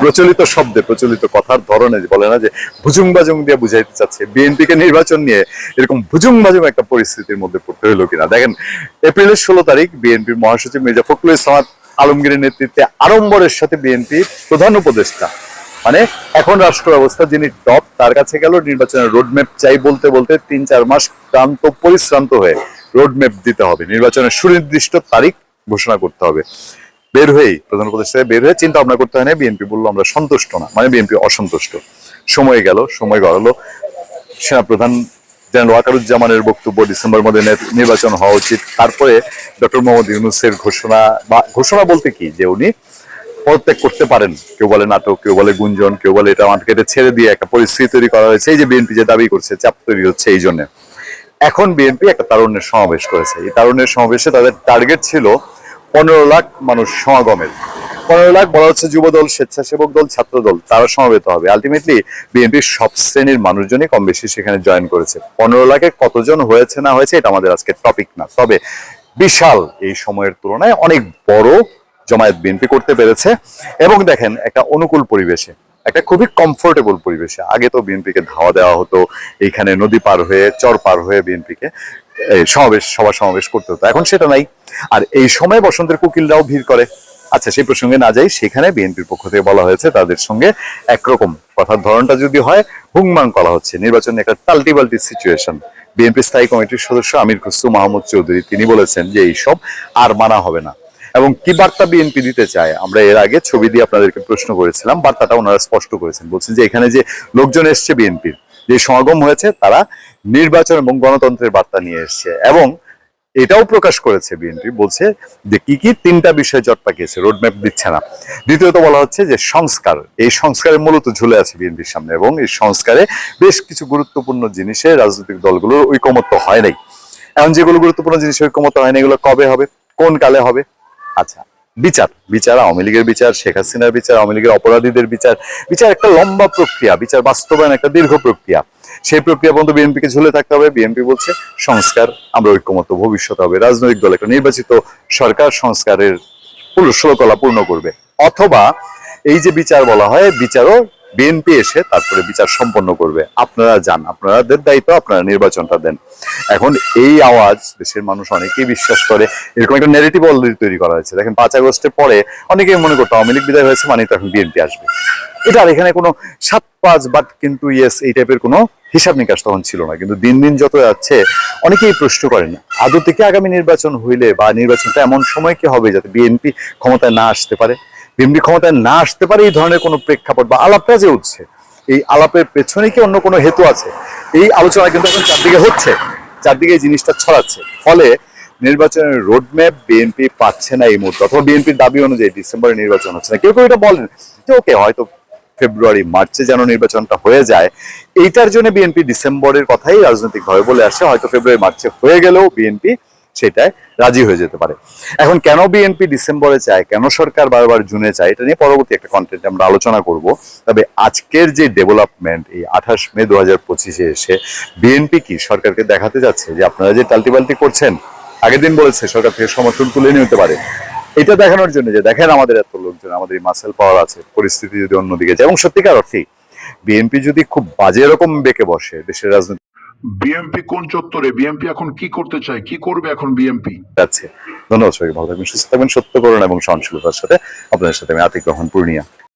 প্রচলিত শব্দে, প্রচলিত কথার ধরনে বলে না যে ভুজুং বাজুং দিয়ে বুঝাইতে চাচ্ছে। বিএনপি কে নির্বাচন নিয়ে এরকম ভুজুং বাজুং একটা পরিস্থিতির মধ্যে পড়তে হলো কিনা? দেখেন, এপ্রিলের ষোলো তারিখ বিএনপির মহাসচিব মির্জা ফখরুল ইসলাম আলমগীরের নেতৃত্বে আড়ম্বরের সাথে বিএনপি প্রধান উপদেষ্টা। মানে এখন রাষ্ট্র ব্যবস্থা যিনি টপ, তার কাছে গেল নির্বাচনের রোডম্যাপ চাই বলতে বলতে তিন চার মাস ক্লান্ত, পরিশ্রান্ত হয়ে রোডম্যাপ দিতে হবে। নির্বাচনের সুনির্দিষ্ট তারিখ ঘোষণা করতে হবে। বের হয়েই, প্রধান উপদেষ্টা বের হয়ে চিন্তা ভাবনা করতে হয় না, বিএনপি বলল আমরা সন্তুষ্ট না। মানে বিএনপি অসন্তুষ্ট। সময় গেল, সময় গড়ালো। সেনাপ্রধান জেনারেল ওয়াকারুজ্জামানের বক্তব্য ডিসেম্বর মধ্যে নির্বাচন হওয়া উচিত। তারপরে ডক্টর মোহাম্মদ ইউনুসের ঘোষণা বা ঘোষণা বলতে কি? যে উনি পদত্যাগ করতে পারেন। কেউ বলে নাটক, কেউ বলে গুঞ্জন, কেউ বলে এটা মার্কেটে ছেড়ে দিয়ে একটা পরিস্থিতি তৈরি করা হয়েছে। এই যে বিএনপি যে দাবি করছে, চাপ তৈরি হচ্ছে এই জন্য। এখন বিএনপি একটা তারুণ্যের সমাবেশ করেছে। এই তারুণ্যের সমাবেশে তাদের টার্গেট ছিল পনেরো লাখ মানুষ সমাগমের। পনেরো লাখ বলা হচ্ছে যুব দল, স্বেচ্ছাসেবক দল, ছাত্র দল, তারা সমবেত হবে। আলটিমেটলি বিএনপির সব শ্রেণির মানুষজনই কম বেশি সেখানে জয়েন করেছে। পনেরো লাখে কতজন হয়েছে, না হয়েছে, এটা আমাদের আজকে টপিক না। তবে বিশাল এই সময়ের তুলনায় অনেক বড় জমায়েত বিএনপি করতে পেরেছে। এবং দেখেন, একটা অনুকূল পরিবেশে, একটা খুবই কমফোর্টেবল পরিবেশে। আগে তো বিএনপিকে ধাওয়া দেওয়া হতো এইখানে নদী পার হয়ে, চর পার হয়ে বিএনপিকে। সমাবেশ, সভা সমাবেশ করতে হতো। এখন সেটা নাই। আর এই সময় বসন্তের কুকিলরাও ভিড় করে। আচ্ছা সেই প্রসঙ্গে না যাই, সেখানে বিএনপির পক্ষ থেকে বলা হয়েছে, তাদের সঙ্গে একরকম কথার ধরনটা যদি হয়, হুংমাং করা হচ্ছে। নির্বাচনে একটা টাল্টিবাল্টি সিচুয়েশন বিএনপি স্থায়ী কমিটির সদস্য আমির খুসরু মাহমুদ চৌধুরী, তিনি বলেছেন যে এইসব আর মানা হবে না। এবং কি বার্তা বিএনপি দিতে চায়? আমরা এর আগে ছবি দিয়ে আপনাদেরকে প্রশ্ন করেছিলাম, বার্তাটা ওনারা স্পষ্ট করেছেন। বলছেন যে এখানে যে লোকজন এসছে বিএনপির যে সমাগম হয়েছে, তারা নির্বাচন এবং গণতন্ত্রের বার্তা নিয়ে এসছে। এবং এটাও প্রকাশ করেছে বিএনপি বলছে যে কি কি তিনটা বিষয় জট পাকিয়েছে রোডম্যাপ দিচ্ছে না। দ্বিতীয়ত বলা হচ্ছে যে সংস্কার, এই সংস্কারে মূলত ঝুলে আছে বিএনপির সামনে এবং এই সংস্কারে বেশ কিছু গুরুত্বপূর্ণ জিনিসে রাজনৈতিক দলগুলোর ঐকমত্য হয় নাই। এখন যেগুলো গুরুত্বপূর্ণ জিনিস ঐকমত্য হয় না এগুলো কবে হবে? কোন কালে হবে? আচ্ছা বিচার বিচার, আওয়ামী লীগের বিচার, শেখ হাসিনার বিচার, আওয়ামী লীগের অপরাধীদের বিচার। বিচার একটা লম্বা প্রক্রিয়া, বিচার বাস্তবায়ন একটা দীর্ঘ প্রক্রিয়া। সেই প্রক্রিয়া পর্যন্ত বিএনপিকে ঝুলে থাকতে হবে। বিএনপি বলছে, সংস্কার, আমরা ঐক্যমত ভবিষ্যৎ হবে, রাজনৈতিক দল একটা নির্বাচিত সরকার সংস্কারের পুরো ষোলকলা পূর্ণ করবে। অথবা এই যে বিচার বলা হয়, বিচারও বিএনপি এসে তারপরে বিচার সম্পন্ন করবে। আপনারা যান আপনাদের দায়িত্ব, আপনারা নির্বাচনটা দেন। এখন এই আওয়াজ দেশের মানুষ অনেকেই বিশ্বাস করে, এরকম একটা নেগেটিভ অলরেডি তৈরি করা হয়েছে। দেখেন পাঁচ আগস্টের পরে অনেকেই মনে করতো আওয়ামী লীগ বিদায় হয়েছে মানে তো এখন বিএনপি আসবে। এটা আর এখানে কোনো সাত, পাঁচ বাট কিন্তু ইয়েস এই টাইপের কোনো হিসাব নিকাশ তখন ছিল না। কিন্তু দিন দিন যত যাচ্ছে, অনেকেই প্রশ্ন করেন আদৌ থেকে আগামী নির্বাচন হইলে বা নির্বাচনটা এমন সময় কি হবে যাতে বিএনপি ক্ষমতায় না আসতে পারে? বিএনপি ক্ষমতায় না আসতে পারে এই ধরনের কোনো প্রেক্ষাপট বা আলাপটা যে উঠছে, এই আলাপের পেছনে কি অন্য কোনো হেতু আছে? এই আলোচনা কিন্তু এখন চারদিকে হচ্ছে, চারদিকে এই জিনিসটা ছড়াচ্ছে। ফলে নির্বাচনের রোডম্যাপ বিএনপি পাচ্ছে না এই মুহূর্তে, অথবা বিএনপির দাবি অনুযায়ী ডিসেম্বরে নির্বাচন হচ্ছে না। কেউ কেউ এটা বলেন যে, ওকে, হয়তো ফেব্রুয়ারি, মার্চে যেন নির্বাচনটা হয়ে যায়। এইটার জন্য বিএনপি ডিসেম্বরের কথাই রাজনৈতিকভাবে বলে আসে হয়তো ফেব্রুয়ারি, মার্চে হয়ে গেলেও বিএনপি সেটায় রাজি হয়ে যেতে পারে। এখন কেন বিএনপি ডিসেম্বরে চায়, কেন সরকার বারবার জুনে চায়, এটা নিয়ে পরবর্তী একটা কন্টেন্ট আমরা আলোচনা করব। তবে আজকের যে ডেভেলপমেন্ট এই আঠাশ মে দু হাজার পঁচিশে এসে বিএনপি কি সরকারকে দেখাতে যাচ্ছে যে আপনারা যে টাল্টিবাল্টি করছেন, আগের দিন বলেছে সরকার থেকে সমর্থন তুলে নিতে পারে। এটা দেখানোর জন্য যে দেখেন আমাদের এত লোকজন, আমাদের মাসেল পাওয়ার আছে, পরিস্থিতি যদি অন্যদিকে যায়। এবং সত্যিকার অর্থেই বিএনপি যদি খুব বাজে রকম বেঁকে বসে, দেশের রাজনীতি বিএমপি কোন চত্বরে? বিএমপি এখন কি করতে চায়? কি করবে এখন বিএমপি আচ্ছা ধন্যবাদ সবাই ভালো থাকবেন, সুস্থ থাকবেন সত্য করুন এবং সহনশীলতার সাথে। আপনাদের সাথে আমি আতিক রহমান, পূর্ণিয়া।